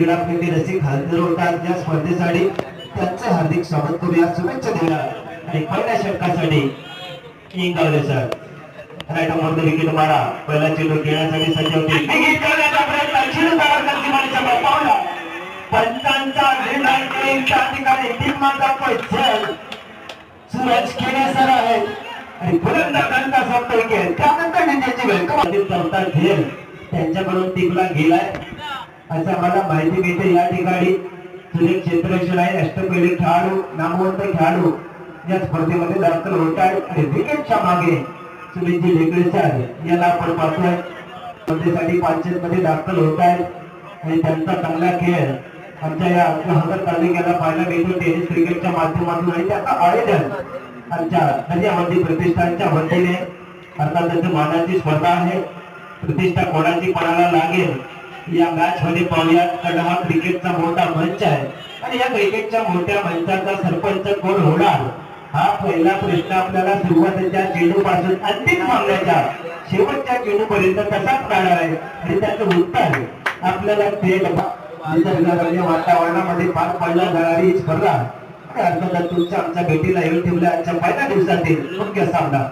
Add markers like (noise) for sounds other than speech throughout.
क्रीडाप्रेमी रसिक हजर होतात या स्पर्धेसाठी त्यांचं हार्दिक स्वागत करूया. शुभेच्छा देऊया आणि पहिल्या षटकासाठी इंगावले सर. राईट विकेट मारा. पहिला चेंडू खेळण्यासाठी सज्ज होते करण्याचा प्रयत्न. सावरकर सीमारेषा वर पावला. पंचांचा निर्णय करून त्या ठिकाणी सूरज सर आणि विकेट त्यानंतर वेळ चौथा त्यांच्याकडून टीमला गेलाय असं आम्हाला माहिती मिळते या ठिकाणी सुनील क्षेत्ररक्षण आहे अष्टपैली खेळाडू नामवंत खेळाडू या स्पर्धेमध्ये दाखल होत आहेत. आणि विकेटच्या मागे सुनीलजी लेकडेचे आहे. याला आपण पाहतोय. स्पर्धेसाठी पाचशेत मध्ये दाखल होत आहेत. आणि त्यांचा चांगला खेळ आमच्या या हगर तालुक्याला पाहायला मिळतो. टेनिस क्रिकेटच्या माध्यमातून आणि त्याचा आयोजन आमच्या दर्यावंती प्रतिष्ठानच्या वतीने अर्थात त्याची मानाची स्पर्धा आहे. प्रतिष्ठा कोणाची कोणाला लागेल? या मॅच मध्ये पाहूयात कारण हा क्रिकेटचा मोठा मंच आहे. आणि या क्रिकेटच्या मोठ्या मंचाचा सरपंच कोण होणार? हा पहिला प्रश्न आपल्याला सुरुवातीच्या चेंडू पासून अंतिम मागण्याच्या शेवटच्या चेंडू पर्यंत कसाच राहणार आहे? आणि त्याचं उत्तर आपल्याला ते निसर्गरम्य वातावरणामध्ये पार पाडला जाणारी स्पर्धा. आणि तुमच्या आमच्या भेटीला येऊन ठेवल्या आजच्या पहिल्या दिवसातील मुख्य सामना.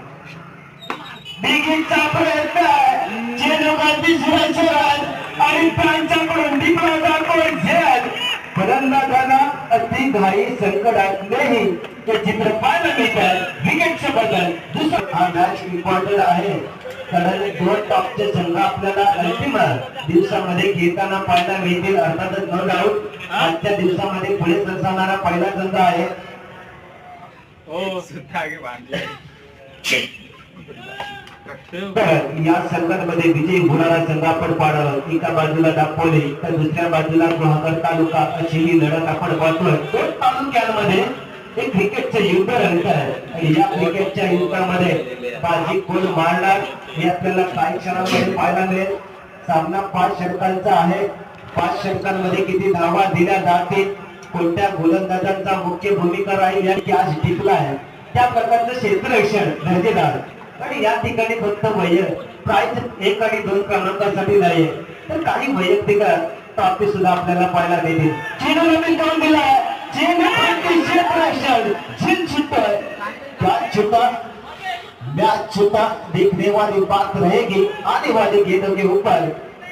बिगिनचा प्रयत्न चेंडूवरती सुरेश्वरन आणि त्यांच्याकडून दीपला जातोय झेल फलंदाजांना अति घाई संकट असलेही ते चित्र पाहायला मिळतात विकेटच्या बद्दल दुसरा हा मॅच इम्पॉर्टंट आहे. कारण दोन टॉपचे संघ आपल्याला अंतिम दिवसामध्ये खेळताना पाहायला मिळतील. अर्थातच नो डाऊट आजच्या दिवसामध्ये पुढे सरसावणारा पहिला संघ आहे. ओ सुद्धा आगे (laughs) या संघामध्ये विजय होणारा संघ आपण पाडव एका बाजूला दापोली तर दुसऱ्या बाजूला गुहागर तालुका अशी ही लढत आपण पाहतोय दोन तालुक्यांमध्ये हे क्रिकेटचं युद्ध रंगत आहे. आणि या क्रिकेटच्या युद्धामध्ये बाजी कोण मारणार हे आपल्याला काही क्षणामध्ये पाहायला मिळेल. सामना पाच षटकांचा आहे. पाच षटकांमध्ये किती धावा दिल्या जातील कोणत्या गोलंदाजांचा मुख्य भूमिका राहील या आज टिकला आहे. त्या प्रकारचं क्षेत्ररक्षण दर्जेदार. आणि या ठिकाणी फक्त वैयक प्राइज एक आणि दोन क्रमांकासाठी नाहीये. तर काही वैयक्तिक प्राप्ती सुद्धा आपल्याला पाहायला मिळतील. चेंडू नवीन करून दिला चेंडू अतिशय प्रेशर झिल क्या छुटा मैच छुटा देखने वाली बात रहेगी. आने वाले गेंदों के ऊपर.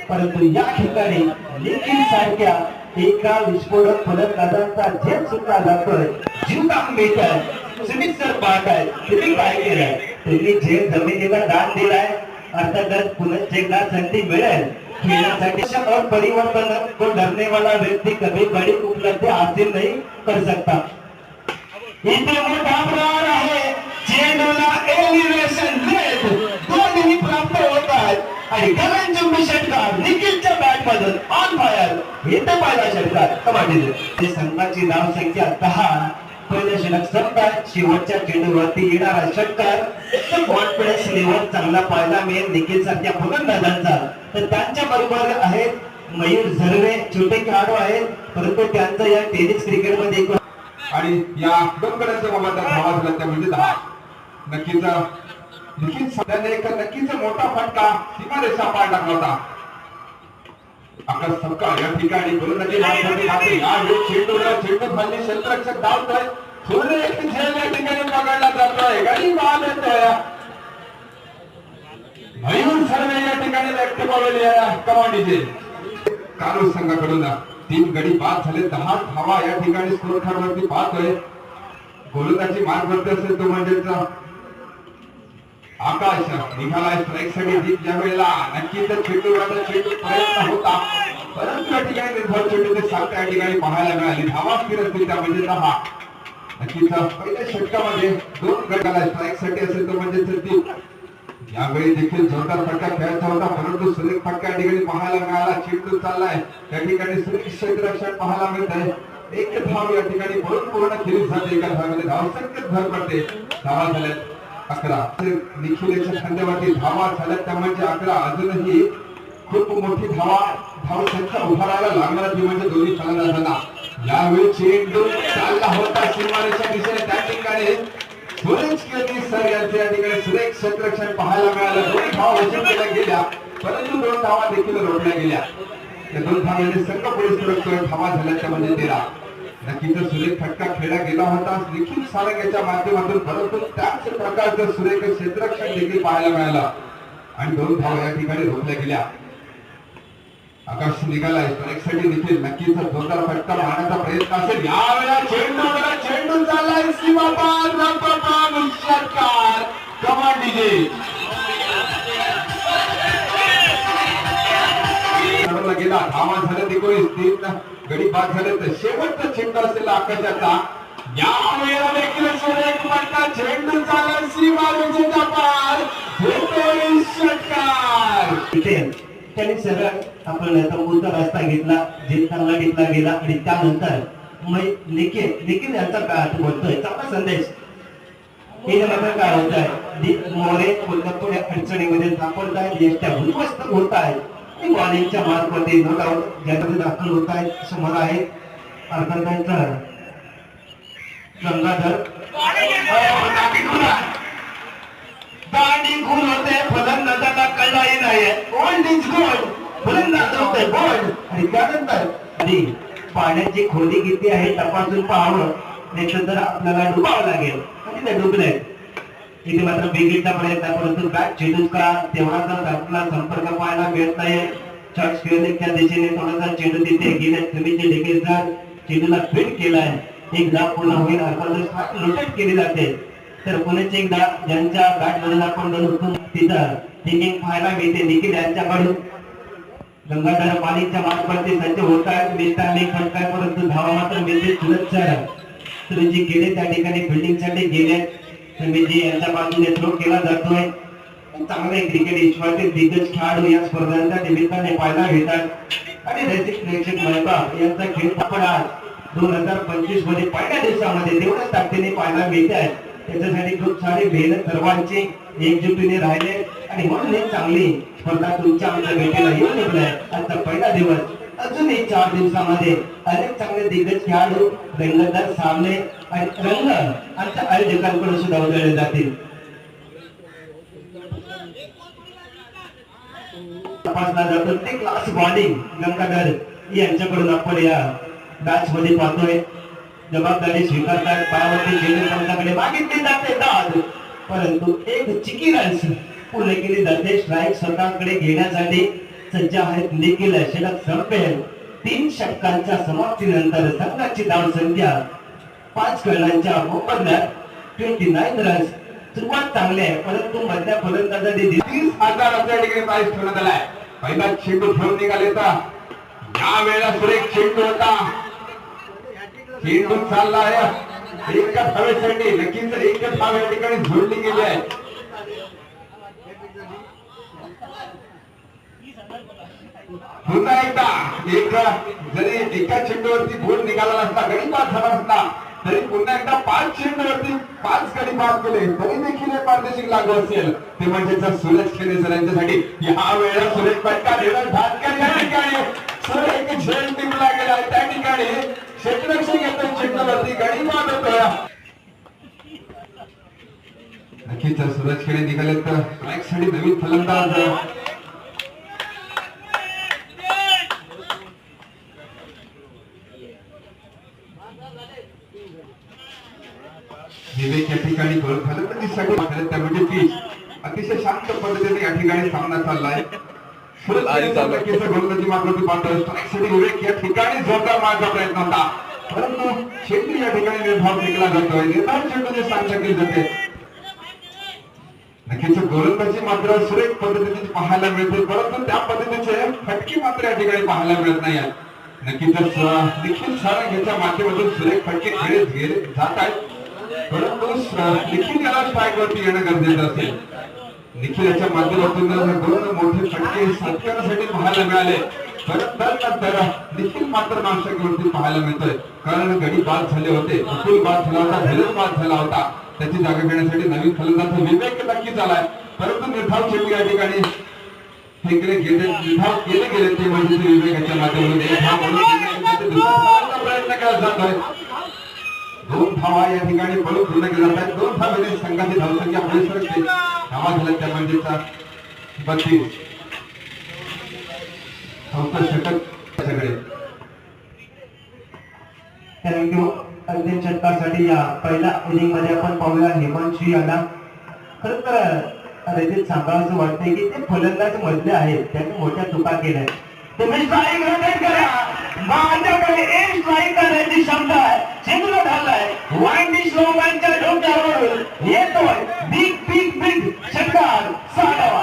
परंतु या ठिकाणी लेखी सारख्या एका विस्फोटक फलंदाजांचा झेप सुद्धा जातोय जीव काम मिळतोय. सुमित सर पाहत आहे तुम्ही काय केलंय? त्यांनी जे जमिनीवर दान दिलाय अर्थात पुनः संधी मिळेल. और परिवर्तन को डरने वाला व्यक्ति कभी बड़ी उपलब्धि हासिल नहीं कर सकता इथे मोठा आहे. चेंडूला एलिव्हेशन लेट दोन्ही प्राप्त होत आहेत. आणि गगनचुंबी षटकार निखिलच्या बॅट मधून ऑन फायर इथे पहिला षटकार कमांडी ते संघाची धाव संख्या दहा. पहिलं षटक संपतात शेवटच्या चेंडूवरती येणारा षटकार कॉन्फिडन्स लेवल चांगला पाहायला मिळेल निखिल सारख्या फलंदाजांचा तर त्यांच्या बरोबर आहेत मयूर झरवे छोटे खेळाडू आहेत परंतु त्यांचं या टेनिस क्रिकेटमध्ये आणि या दोन गड्यांच्या मोबाईलचा धावा झाला त्या म्हणजे दहा. नक्कीच नक्कीच त्याने एक नक्कीच मोठा फटका सीमारेषा पार टाकला होता. आपला सबका या ठिकाणी गोलंदाजी मारण्याची खात्री यावेळी चेंडूला चेंडू खाली क्षेत्ररक्षक धावतोय. पूर्ण एक झेल या ठिकाणी पकडला जातोय. गडी येतोय मयूर सर्वे या ठिकाणी व्यक्त पावलेली आहे. कमांडीचे. कारू संघाकडून तीन गडी बाद झाले. दहा धावा या ठिकाणी स्कोर कार्ड वरती पाहतोय गोलंदाजी मार्ग वरती असेल तो म्हणजेच आकाश निघालाय स्ट्राईकसाठी जीत ज्या वेळेला नक्कीच तर चेंडू प्रयत्न होता. परंतु या ठिकाणी निर्भर चेंडू ते सात या ठिकाणी पाहायला मिळाली. धावा स्थिर असतील त्या म्हणजे दहा. नक्कीच पहिल्या षटकामध्ये दोन गटाला स्ट्राईकसाठी असेल तर म्हणजे ती यावेळी देखील जोरदार फटका खेळायचा होता. परंतु सुरेख फटका या ठिकाणी पाहायला मिळाला. चेंडू चाललाय. त्या ठिकाणी सुरेश क्षेत्ररक्षण पाहायला मिळत आहे एक धाव या ठिकाणी भरून पूर्ण खेळी झाली. एका धावामध्ये धावसंख्येत भर पडते. धावा झाल्यात. अकरा. निखिलेच्या खांद्यावरती धावा झाल्या त्या म्हणजे अकरा अजूनही खूप मोठी धावा धावसंख्या उभारायला लागणार ती म्हणजे दोन्ही फलंदाजांना. यावेळी चेंडू चालला होता सीमारेच्या दिशेने. त्या ठिकाणी सुरेश केळगी सर यांच्या ठिकाणी सुरेख क्षेत्ररक्षण पाहायला मिळालं. दोन धावा वसूल केल्या गेल्या. परंतु दोन धावा देखील रोडल्या गेल्या. त्या दोन धावांनी सर्व पुढे सरकतोय धावा झाल्याच्या म्हणजे तेरा नक्कीच सुरेख फटका खेळला गेला होता निखिल सारंग याच्या माध्यमातून परंतु त्याच प्रकारचं सुरेख क्षेत्रक्षण देखील पाहायला मिळालं. आणि दोन धावा या ठिकाणी रोखल्या गेल्या. आकाश निघालायसाठी देखील नक्कीच जोरदार फटका मारण्याचा प्रयत्न असेल यावेळेला चेंडू गेला, चेंडू चाललाय सीमापार रंगपार, षटकार कमान डीजे गेला धावा झाले एकोणीस तीन. गडी बाद झाले तर शेवटचा चेंडू असेल आकाशाचा. या वेळेला देखील एक फटका चेंडू झाला सीमा पार एकोणीस षटकार. इथे त्यांनी सरळ आपण तंबूचा रस्ता घेतला जिंकताना घेतला गेला आणि त्यानंतर मग निखिल निखिल यांचा काय अर्थ बोलतोय? चांगला संदेश. मात्र काय होत आहे मोरे कोल्हापूर या अडचणीमध्ये सापडत आहेत एकट्या उद्ध्वस्त होत आहेत. आणि बॉलिंगच्या मार्कवरती दाखल होत आहेत समोर आहेत अर्थात गंगाधर. दांडी होते फलंदाजाला कळलाही नाही ओल्ड इज गोल्ड फलंदाज होते गोल्ड आणि त्यानंतर आणि पाण्याची खोली किती आहे तपासून पाहावं. नाही तर आपल्याला डुबावं लागेल आणि ते डुबले इथे मात्र बिगिटचा प्रयत्न आहे, परंतु बॅट चेंडूचा तेवढा जर आपला संपर्क पाहायला मिळत नाही. शॉर्ट खेळले दिशेने थोडासा चेंडू तिथे गेल्या जमिनीचे देखील जर चेंडूला फिट केलाय. एकदा पूर्ण होईल. अर्थात रोटेट केली जाते. तर पुण्याचे एकदा ज्यांच्या बॅट मधून आपण जर उठून तिथं टिकिंग पाहायला मिळते. निखिल यांच्याकडून. गंगाधर पाणीच्या मार्फत सज्ज होत आहेत. मिस्टाने फटकाय परंतु धावा मात्र मिळते. सुरत सर. तुम्ही जे गेले त्या ठिकाणी. फिल्डिंगसाठी गेले. तुम्ही जे यांच्या बाजूने थ्रो केला जातोय चांगले क्रिकेट विश्वातील दिग्गज खेळाडू या स्पर्धांच्या निमित्ताने पाहायला घेतात आणि रसिक प्रेक्षक मेहता यांचा खेळ आपण आज दोन हजार पंचवीसमध्ये पहिल्या दिवसामध्ये तेवढ्याच ताकदीने पाहायला मिळत आहे. त्याच्यासाठी खूप सारे मेहनत सर्वांचे एकजुटीने राहिले. आणि म्हणून एक चांगली स्पर्धा तुमच्या आमच्या भेटीला येऊन निघलाय आजचा पहिला दिवस अजूनही चार दिवसामध्ये अनेक चांगले दिग्गज खेळाडू रंगतदार सामने आणि रंग आमच्या आयोजकांकडून सुद्धा उजळले जातील. तपासला जातो ते क्लास बॉलिंग गंगाधर यांच्याकडून आपण या मॅच मध्ये पाहतोय. जबाबदारी स्वीकारतात पायावरती झेंडू पंचाकडे मागितली जाते दाद. परंतु एक चिकी रन्स पुढे केली जाते. स्ट्राईक स्वतःकडे घेण्यासाठी सज्ज आहेत निखिल षटक संपेल तीन षटकांच्या समाप्तीनंतर संघाची धावसंख्या पाच खेळांच्या मोबदल्यात ट्वेंटी नाईन रन्स सुरुवात चांगली आहे परंतु मधल्या फलंदाजाने तीस हजाराच्या ठिकाणी प्राईज ठेवण्यात आलाय. पहिला चेंडू ठेवून निघाले होता. या वेळेला सुरेख चेंडू होता. चेंडू चालला आहे. एका धावेसाठी नक्कीच एकच हवे या ठिकाणी झोडली गेली आहे. पुन्हा एकदा एक जरी एका चेंडूवरती गोल निघाला नसता गडी पास झाला असता तरी पुन्हा एकदा पाच चेंडूवरती पाच गडी पास केले तरी देखील हे पारदर्शक लागू असेल. ते म्हणजे जर सुरेश खेळे सर यांच्यासाठी या वेळेला सुरेश पटका देणार भातकर या ठिकाणी. सर एक झेल टीमला गेला त्या ठिकाणी क्षेत्ररक्षक येतो चेंडूवरती गडी बाद होतोय. नक्कीच सूरज खेळे निघाले तर साठी नवीन फलंदाज विवेक या ठिकाणी गोल फलंदाजीसाठी खेळत त्यामध्ये ती अतिशय शांत पद्धतीने या ठिकाणी सामना चाललाय नक्कीच गोलंदाजी मात्र विवेक या ठिकाणी जोरदार प्रयत्न होता परंतु या ठिकाणी निर्धाव जातोय निर्धाव चेंडूने केली जाते नक्कीच गोलंदाजी मात्र सुरेख पद्धतीने पाहायला मिळते परंतु त्या पद्धतीचे फटके मात्र या ठिकाणी पाहायला मिळत नाही नक्कीच निखिल सारंग याच्या माध्यमातून सुरेख फटके खेळत गेले जात आहेत. परंतु निखिल याला स्ट्राईक येणं गरजेचं असेल. निखिल माध्यमातून दोन मोठे फटके सत्कारासाठी पाहायला मिळाले नंतर निखिल मात्र नाशकावरती पाहायला मिळतोय. कारण गडी बाद झाले होते अतुल बाद झाला होता धीरज बाद झाला होता. त्याची जागा घेण्यासाठी नवीन फलंदाज विवेक नक्कीच आलाय परंतु निर्धाव शेवटी या ठिकाणी फेकले गेले निर्धाव केले गेले ते म्हणजे विवेकाच्या माध्यमातून. प्रयत्न केला जातोय. दोन धावा या ठिकाणी पळून पूर्ण केला जातात दोन धावेने संघाची धावसंख्या पुढे सरकते धावा झाला त्या म्हणजेचा बत्तीस. चौथं षटक सगळे. थँक्यू अंतिम षटकासाठी या पहिल्या इनिंगमध्ये आपण पाहूया हिमांशी यांना. खरं तर रजित सांगावं वाटतंय की ते फलंदाज मधले आहेत. त्यांनी मोठ्या चुका केल्या तुम्ही स्ट्राईक रोटेट करा. माझ्याकडे एक स्ट्राईक करण्याची क्षमता आहे. चेंडूला ढाललाय वाईंडिश लोकांच्या डोक्यावरून येतोय. बिग बिग बिग षटकार साधावा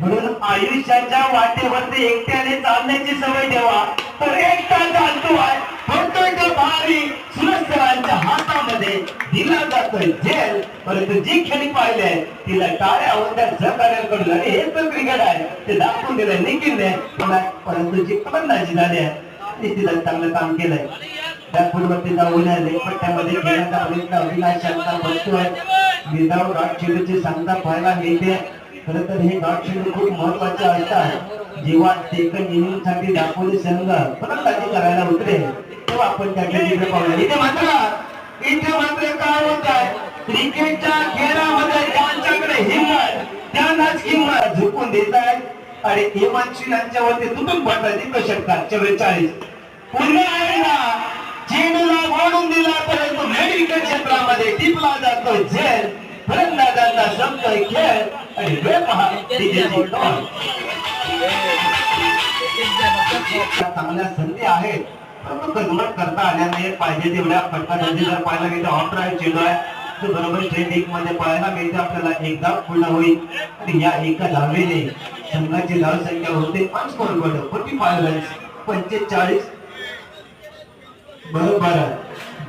म्हणून आयुष्याच्या वाटेवरती एकट्याने चालण्याची सवय ठेवा. तर एकटा चालतो आहे म्हणतोय तो भारी. दिला जातोय जेल परंतु जी खेळी पाहिले आहे तिला टाळ्या होत्या सहकार्याकडून आणि हे तर क्रिकेट आहे ते दाखवून दिलंय निखिलने. परंतु जी फलंदाजी झाली आहे ती तिला चांगलं काम केलंय. त्या खेळण्याचा प्रयत्न बसतोय विदाऊट डॉट चेंडूची सांगता पाहायला मिळते. खरं तर हे डॉट चेंडू खूप महत्त्वाचे असतात जेव्हा सेकंड इनिंगसाठी दापोली संघ फलंदाजी करायला उतरे तेव्हा आपण त्याच्या तिकडे पाहूया. इथे मात्र इथे मात्र काय होत आहे? क्रिकेटच्या खेळामध्ये ज्यांच्याकडे हिंमत त्यांनाच किंमत झुकून देत आहेत आणि हिमांशी यांच्यावरती तुटून पडतात इथं षटकार चव्वेचाळीस. पुन्हा एकदा चेंडूला वाढून दिला परंतु मेडिकल क्षेत्रामध्ये टिपला जातो झेल. फलंदाजांना संपतोय खेळ. आणि वेळ पहा चांगल्या संधी आहेत. परंतु करता आल्या नाही पाहिजे तेवढ्या फटकांमध्ये जर पाहायला गेलं ऑफ ड्राईव्ह चेंडू आहे. तर बरोबर स्ट्रेट एक मध्ये पाहायला मिळते आपल्याला एकदा पूर्ण होईल. आणि या एका धावेने संघाची धावसंख्या होते. पाच बरोबर फोर्टी फाय रन्स पंचेचाळीस. बरोबर.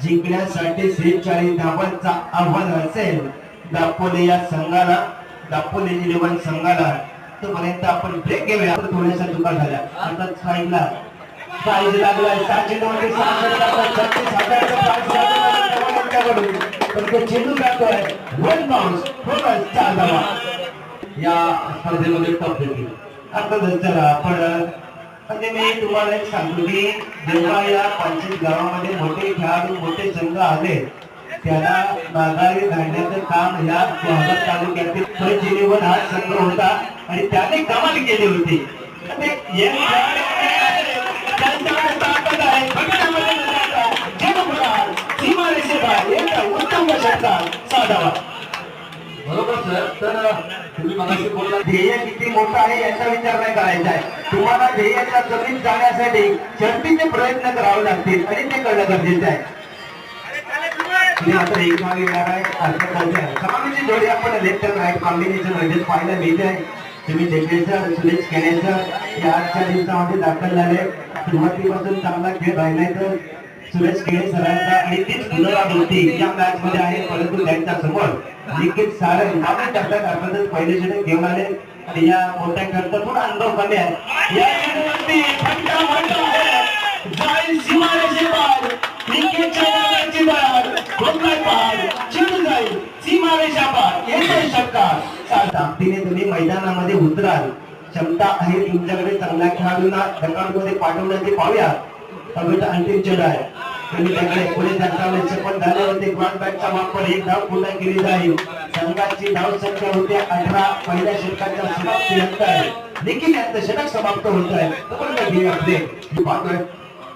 जिंकण्यासाठी सेहेचाळीस धावांचा आव्हान असेल. दापोले या संघाला दापोले इलेव्हन संघाला. तोपर्यंत आपण ब्रेक घेऊया. थोड्याशा चुका झाल्या. आता साईडला प्राइज लागलाय सहाशे नव्वद छत्तीस हजारचा प्राइज पण तो चेंडू जातोय वन बाउन्स फोकस चार धावा या स्पर्धेमध्ये टॉप देतील आता चला आपण म्हणजे मी तुम्हाला एक सांगतो की जेव्हा या पंचायत गावामध्ये मोठे खेळाडू मोठे संघ आले त्याला माघारी घालण्याचं काम या शहर तालुक्यातील फर्स्ट हा संघ होता आणि त्याने कमाल केली होती. म्हणजे ध्येय किती मोठं आहे याचा विचार नाही करायचा आहे. तुम्हाला ध्येयाच्या जमीन जाण्यासाठी शर्तीचे प्रयत्न करावे लागतील आणि ते करणं गरजेचं आहे. तुम्ही आता एक आहे. जोडी आपण लेफ्ट राईट कॉम्बिनेशन पाहायला मिळते आहे तुम्ही डेकेसर सुरेश केनेसर या आजच्या दिवसामध्ये दाखल झाले सुरुवातीपासून चांगला खेळ राहिलाय तर सुरेश केळे सरांचा आणि तीच पुनरावृत्ती या मॅच मध्ये आहे परंतु त्यांच्यासमोर निखिल सारंग. मागे टप्प्यात अर्थातच पहिले षटक घेऊन आले आणि या मोठ्या खेळाचा थोडा अनुभव कमी आहे. या फटका जाईल सीमारेषेपार बाहेर पार. चेंडू जाईल सीमारेषापार येतोय षटकार. तुम्ही मैदानामध्ये उतराल. क्षमता आहे तुमच्याकडे चांगल्या खेळाडूंना मध्ये पाठवण्याचे पाहूया. अगोदर अंतिम चेंडू आहे. तुम्ही त्याकडे वापर एक धाव पूर्ण केली जाईल. संघाची धाव संख्या होते अठरा. पहिल्या षटकाच्या देखील यांचं षटक समाप्त होत आहे. तोपर्यंत पाहतोय.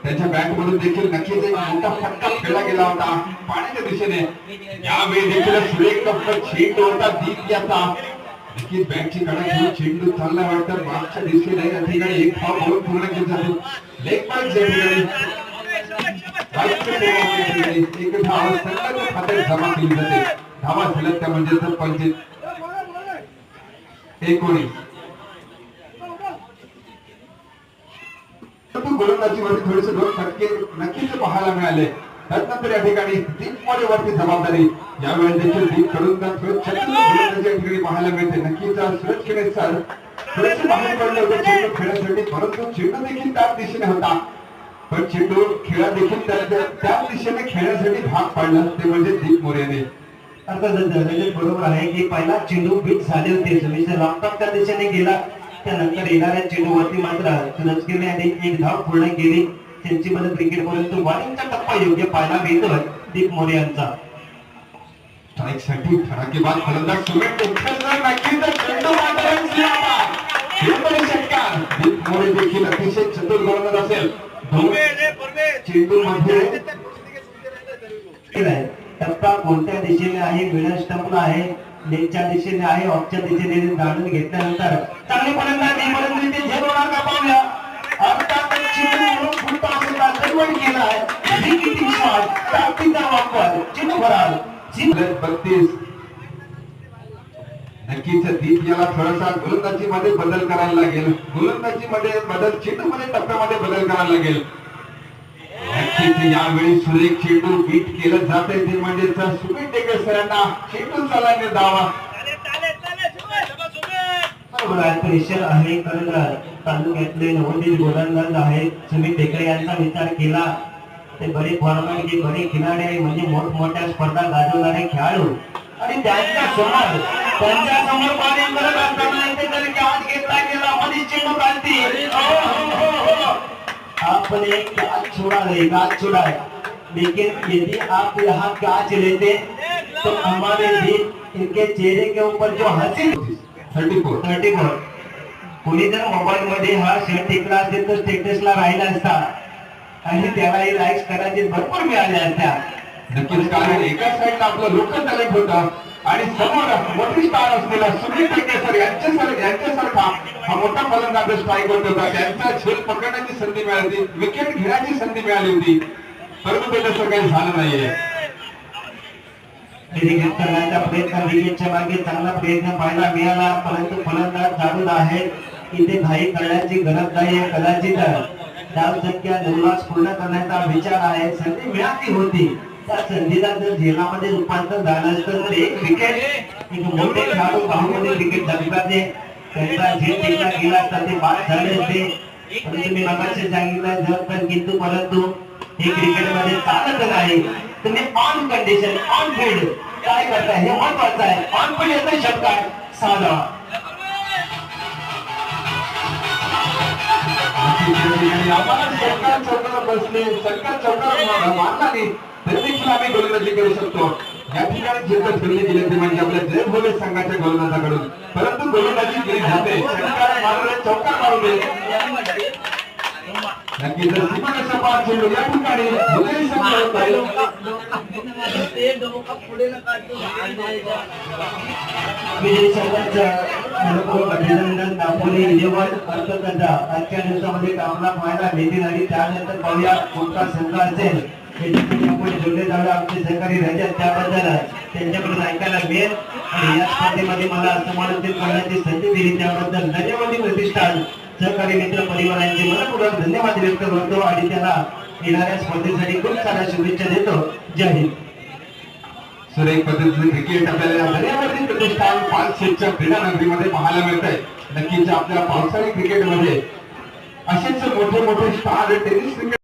त्याच्या बॅट मधून देखील नक्कीच एक मोठा फटका खेळला गेला होता. पाण्याच्या दिशेने. यावेळी देखील सुरेख चेंडू होता. दीप याचा की बॅटची कडा घेऊन चेंडू चालला वाटतं मागच्या दिशेने या ठिकाणी एक फॉर्म म्हणून पूर्ण केली जातो. लेग पॉईंट या ठिकाणी एक धाव संघाच्या खात्यात जमा केली जाते. धावा झाल्या त्या म्हणजे तर पंचवीस एकोणीस गोलंदाजीवरती थोडेसे दोन फटके नक्कीच पाहायला मिळाले. त्यानंतर या ठिकाणी दीप वरती जबाबदारी. यावेळी देखील दीपकडून ठिकाणी पाहायला मिळते. नक्कीच आज सर थोडेसे बाहेर पडले होते चेंडू खेळण्यासाठी परंतु चेंडू देखील त्याच दिशेने होता. पण चेंडू खेळा देखील त्याच दिशेने खेळण्यासाठी भाग पाडला. ते म्हणजे दीप मोर्याने अर्थातच बरोबर आहे की पहिला चेंडू बीट झाले होते. समीर त्या दिशेने गेला. त्यानंतर येणाऱ्या चेंडूवरती मात्र सुरजकीने एक धाव पूर्ण केली. त्यांची मदत क्रिकेट परंतु बॉलिंगचा टप्पा योग्य पाहायला मिळतोय दीप मोरे यांचा. स्ट्राईकसाठी धडाकेबाद फलंदाज सुमित उठलला नक्कीच चेंडू मात्र सिंहाबाद. हे पण षटकार. दीप मोरे देखील अतिशय चतुर गोलंदाज असेल. चेंडू मध्ये केलाय. टप्पा कोणत्या दिशेने आहे? मिडल स्टंपला आहे. लेगच्या दिशेने आहे ऑफच्या दिशेने जाणून घेतल्यानंतर चांगली फलंदाजी फलंदाजी ते झेल होणार का पाहूया. आठवण केला ही किती शॉट ताकदीचा वापर चेंडू बत्तीस. नक्कीच दीप याला थोडासा गोलंदाजी मध्ये बदल करायला लागेल. गोलंदाजी मध्ये बदल चेंडू मध्ये टप्प्यामध्ये बदल करायला लागेल. नक्कीच यावेळी सुरेख चेंडू बीट केलं जाते ते म्हणजे सुमित डेकर सरांना चेंडू चालवणे दावा. बरोबर आहे. प्रेशर आहे कारण तालुक्यातले नवोदित गोलंदाज आहे सुमित टेकडे यांचा विचार केला. ते बरे फॉर्मॅट जे बरे खिलाडी आहे म्हणजे मोठमोठ्या स्पर्धा गाजवणारे खेळाडू. आणि त्यांच्यासमोर त्यांच्यासमोर पाणी करत असताना इथे जर कॅच घेतला गेला मध्ये चेंडू हो काढती हो, हो, हो, छोड़ा है कैच छोड़ा है लेकिन यदि आप यहाँ कैच लेते तो हमारे भी इनके चेहरे के ऊपर जो हंसी थर्टी फोर थर्टी फोर कोणी जर मोबाईल मध्ये हा शर्ट टिकला असेल तर स्टेटसला राहिला असता आणि त्यालाही लाईक्स कदाचित भरपूर मिळाल्या असत्या. नक्कीच कारण एका साईडला आपलं लोकल टॅलेंट होता आणि समोर मोठी स्टार असलेला सुनील टेके सर यांच्यासारखा यांच्यासारखा हा मोठा फलंदाज स्ट्राईक होत होता. त्यांचा झेल पकडण्याची संधी मिळाली होती विकेट घेण्याची संधी मिळाली होती. परंतु ते तसं काही झालं नाहीये. विकेट करण्याचा प्रयत्न विकेटच्या मागे चांगला प्रयत्न पाहायला मिळाला. परंतु फलंदाज जाणून आहेत इथे घाई करण्याची गरज नाही आहे कदाचित डाव संख्या नवलाच पूर्ण करण्याचा विचार आहे. संधी मिळाली होती. त्या संधीला जर झेलामध्ये रूपांतर झालं तर एक विकेट एक मोठे खेळाडू बाहुमध्ये विकेट धरकाचे त्यांचा झेल टिकला गेला तर ते बाद झाले असते परंतु मी मगाशी सांगितलं जर पण किंतु परंतु हे क्रिकेटमध्ये चालत नाही. तुम्ही ऑन कंडिशन ऑन फील्ड काय करताय? हे महत्वाचं आहे ऑन फील्ड येतं षटकार साधा. सरकार सरकार नाही तरी देखील आम्ही गोलंदाजी करू शकतो. या ठिकाणी म्हणजे आपल्या जय भोले संघाच्या गोलंदाजाकडून. परंतु गोलंदाजी केली जाते. सरकार मारले चौकार पार या ठिकाणी. भोले संघ अभिनंदन दापोली विजयवाद करतो त्यांचा आजच्या दिवसामध्ये कामला पाहायला भेटी झाली त्यानंतर पाहूया कोणता संघ असेल जोडले जावे आमचे सहकारी राजा त्याबद्दल त्यांच्याकडून ऐकायला मिळेल आणि या स्पर्धेमध्ये मला समालोचन करण्याची संधी दिली त्याबद्दल धन्यवादी प्रतिष्ठान सहकारी मित्र परिवारांचे मनपूर्वक धन्यवाद व्यक्त करतो आणि त्याला येणाऱ्या स्पर्धेसाठी खूप साऱ्या शुभेच्छा देतो. जय हिंद. सुरेख पद्धतीने क्रिकेट आपल्याला दर्यावर्ती प्रतिष्ठान पालशेच्या क्रीडा नगरीमध्ये पाहायला मिळत आहे नक्कीच आपल्या पावसाळी क्रिकेटमध्ये असेच मोठे मोठे स्टार टेनिस क्रिकेट